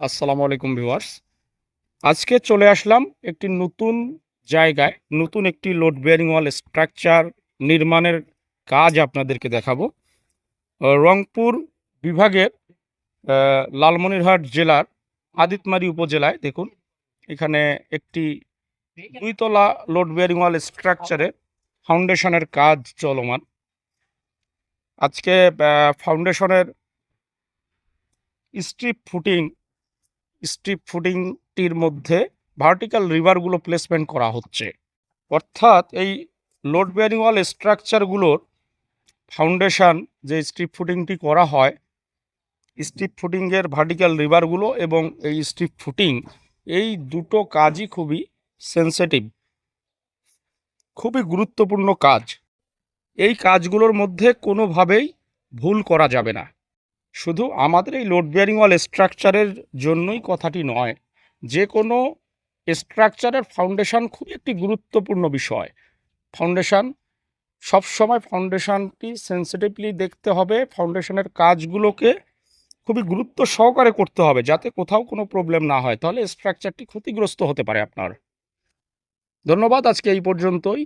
আসসালামু আলাইকুম ভিউয়ার্স। আজকে চলে আসলাম একটি নতুন জায়গায়, নতুন একটি লোড বেয়ারিং ওয়াল স্ট্রাকচার নির্মাণের কাজ আপনাদেরকে দেখাবো। রংপুর বিভাগের লালমনিরহাট জেলার আদিতমারি উপজেলায় দেখুন, এখানে একটি দুইতলা লোড বেয়ারিং ওয়াল স্ট্রাকচারে ফাউন্ডেশনের কাজ চলমান। আজকে ফাউন্ডেশনের স্ট্রিপ ফুটিং স্ট্রিপ ফুটিংটির মধ্যে ভার্টিক্যাল রিভারগুলো প্লেসমেন্ট করা হচ্ছে। অর্থাৎ এই লোড বেয়ারিং ওয়াল স্ট্রাকচারগুলোর ফাউন্ডেশন যে স্ট্রিপ ফুটিংটি করা হয় স্ট্রিপ ফুটিংয়ের ভার্টিক্যাল রিভারগুলো এবং এই স্ট্রিপ ফুটিং, এই দুটো কাজই খুবই সেন্সিটিভ, খুবই গুরুত্বপূর্ণ কাজ। এই কাজগুলোর মধ্যে কোনোভাবেই ভুল করা যাবে না। শুধু আমাদের এই লোড বেয়ারিং ওয়াল স্ট্রাকচারের জন্যই কথাটি নয়, যে কোনো স্ট্রাকচারের ফাউন্ডেশন খুবই একটি গুরুত্বপূর্ণ বিষয়। ফাউন্ডেশন সবসময় ফাউন্ডেশনটি সেন্সিটিভলি দেখতে হবে ফাউন্ডেশনের কাজগুলোকে খুবই গুরুত্ব সহকারে করতে হবে, যাতে কোথাও কোনো প্রবলেম না হয়, তাহলে স্ট্রাকচারটি ক্ষতিগ্রস্ত হতে পারে আপনার। ধন্যবাদ আজকে এই পর্যন্তই।